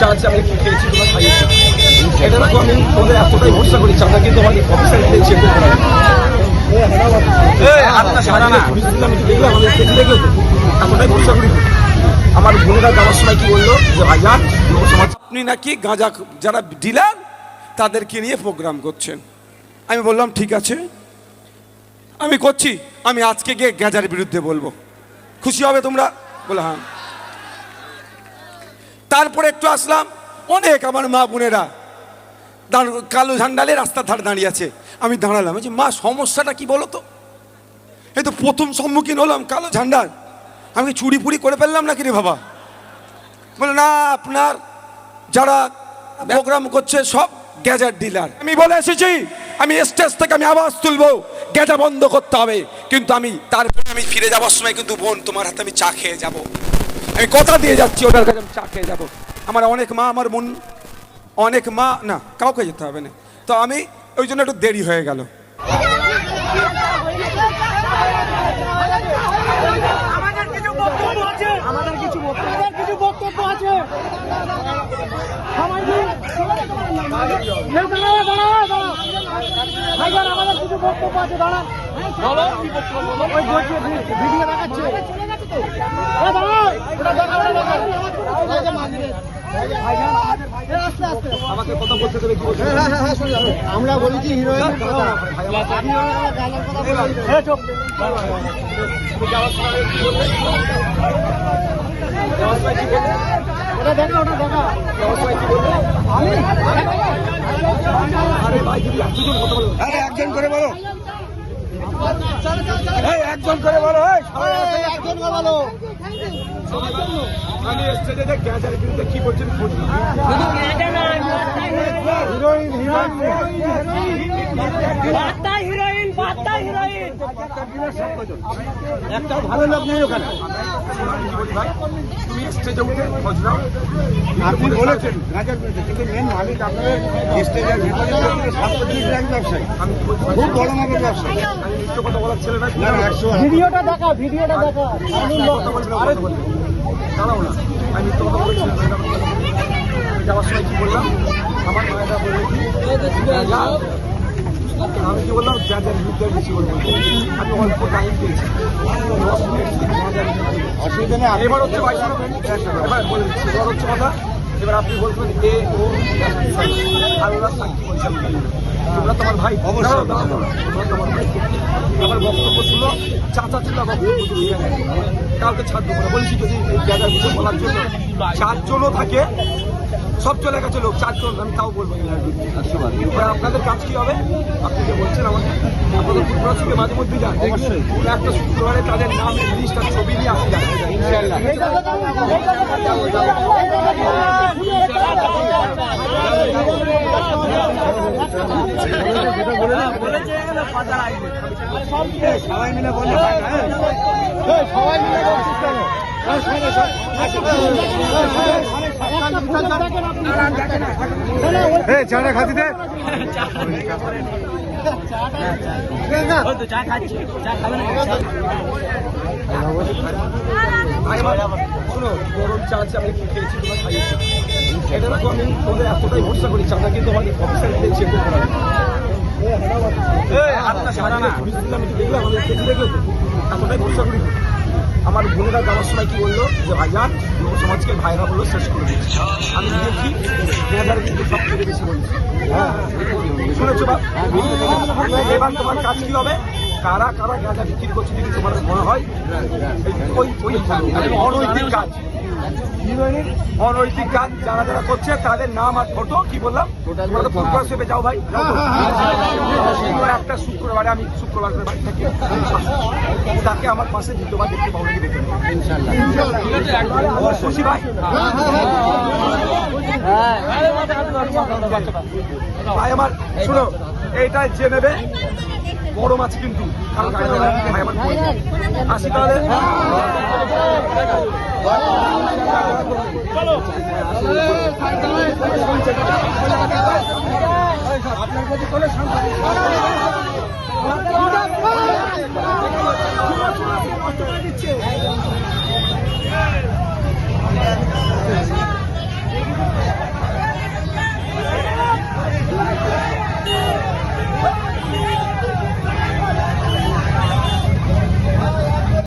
Charge আমি কি খেয়েছি তোমার খাইয়েছি এটা তো আমি তোমাদের এতটাই ভরসা করি চাঁদা কিন্তু আমার অফিসার গিয়ে চেক করতে পারে না। আমি তো দেখলাম আমাদের দেখে দেখল তো এতটাই ভরসা করি। আমার বোনেরা যাওয়ার সময় কি বলল? যে ভাইজান যুব আপনি নাকি গাঁজা যারা ডিলার তাদেরকে নিয়ে প্রোগ্রাম করছেন। আমি বললাম ঠিক আছে। আমি করছি আমি আজকে গিয়ে গাঁজার বিরুদ্ধে বলব। খুশি হবে তোমরা? বলে হ্যাঁ। তারপরে একটু আসলাম, অনেক আমার মা বোনেরা। কালো ঝান্ডালে রাস্তার ধারে দাঁড়িয়ে আছে। আমি দাঁড়ালাম বলছি মা, সমস্যাটা কি বলো তো? এই তো প্রথম সম্মুখীন হলাম কালো ঝান্ডার। আমি চুরি ফুরি করে ফেললাম নাকি রে বাবা? বলে, না, আপনার যারা প্রোগ্রাম করছে সব গ্যাজার ডিলার। আমি বলে এসেছি, আমি স্টেজ থেকে আমি আওয়াজ তুলবো, গ্যাজা বন্ধ করতে হবে। কিন্তু আমি তারপরে আমি ফিরে যাওয়ার সময় কিন্তু বোন, তোমার হাতে আমি চা খেয়ে যাব। আমি কথা দিয়ে যাচ্ছি ওটার কাছে আমি চা খেয়ে যাব। আমার অনেক মা, আমার বোন, অনেক মা, না, কাউকে যেতে হবে না। তো আমি ওই জন্য একটু দেরি হয়ে গেল। আমাদের আমরা বলেছি হিরোইনের কথা। এ চুপ। ওটা দেখা ওটা দেখা। আমি আরে ভাই যদি একজন কথা বলো। একজন করে বলো। এই একজন করে বলো বিরুদ্ধে কি করছেন হিরোইন হিরোইন বার্তা হিরোইন বার্তা হিরোইন একটা ভালো লোক নেই ওখানে। তুমি স্টেজে উঠে খোঁজ নাও আপনি বলেছেন কিন্তু মেন মালিক আপনাদের স্টেজের ভিতরে সাতপত্রিশ ব্যাংক ব্যবসায়ী? খুব বড় মাপের ব্যবসায়ী। আমি কথা বলার ছেলে না একশো ভিডিওটা দেখা ভিডিওটা দেখা। আমি কথা বলছি না, দাঁড়াও না আমি মিথ্য কথা বলছি যাওয়ার সময় কি বললাম? আমার মায়েরা বলল কি যা, আমি কি বললাম? যা যার বিরুদ্ধে বেশি বলব। আমি অল্প টাইম পেয়েছি গাঁজার অসুবিধা নেই এবার হচ্ছে ভাই এবার বলে দিচ্ছি, এবার হচ্ছে কথা এবার আপনি বলবেন এ ও আল্লাহ সাক্ষী তোমরা তোমার ভাই অবশ্যই। তোমার ভাই আমার বক্তব্য ছিল চাচা চিন্তা বক্তব্য কাউকে ছাড়বো না বলছি যদি এই জায়গার কিছু বলার জন্য। চারজনও থাকে। সব চলে গেছে লোক চারজন আমি তাও বলব এবার আপনাদের কাজ কি হবে? আপনি যে বলছেন আমাকে আপনাদের ফুটবল থেকে মাঝে মধ্যে যান। একটা শুক্রবারে তাদের নাম লিস্ট আর ছবি নিয়ে আসে যান। সবাই মিলে বললে হ্যাঁ? সবাই মিলে কেন? চাটা শোনো গরম চা আছে আমি খেয়েছি তোমার খাইয়েছি আমি তোমাদের এতটাই ভরসা করি চাঁদা কিন্তু আমার অফিসার চেক। আমার বোনেরা যাওয়ার সময় কি বলল যে ভাইজান যুব সমাজকে ভাইরা বলল শেষ করে দিচ্ছি আমি দেখি মেয়েদের সব থেকে বেশি হ্যাঁ শুনেছো এবার তোমার কাজ কি হবে কারা কারা গাঁজা বিক্রি করছে তোমার মনে হয় ওই ওই অনৈতিক কাজ অনৈতিক কাজ যারা যারা করছে তাদের নাম আর ফটো কি বললাম? হিসেবে যাও ভাই। একটা শুক্রবারে আমি শুক্রবার করে বাড়ি থাকি তাকে আমার পাশে দ্বিতীয়বার দেখতে পাবো নাকি দেখে। নেব। খুশি ভাই? ভাই আমার শুনো এইটা যে নেবে বড় মাছ কিন্তু। কারণ? আসি তাহলে। আপনার কাছে কোনো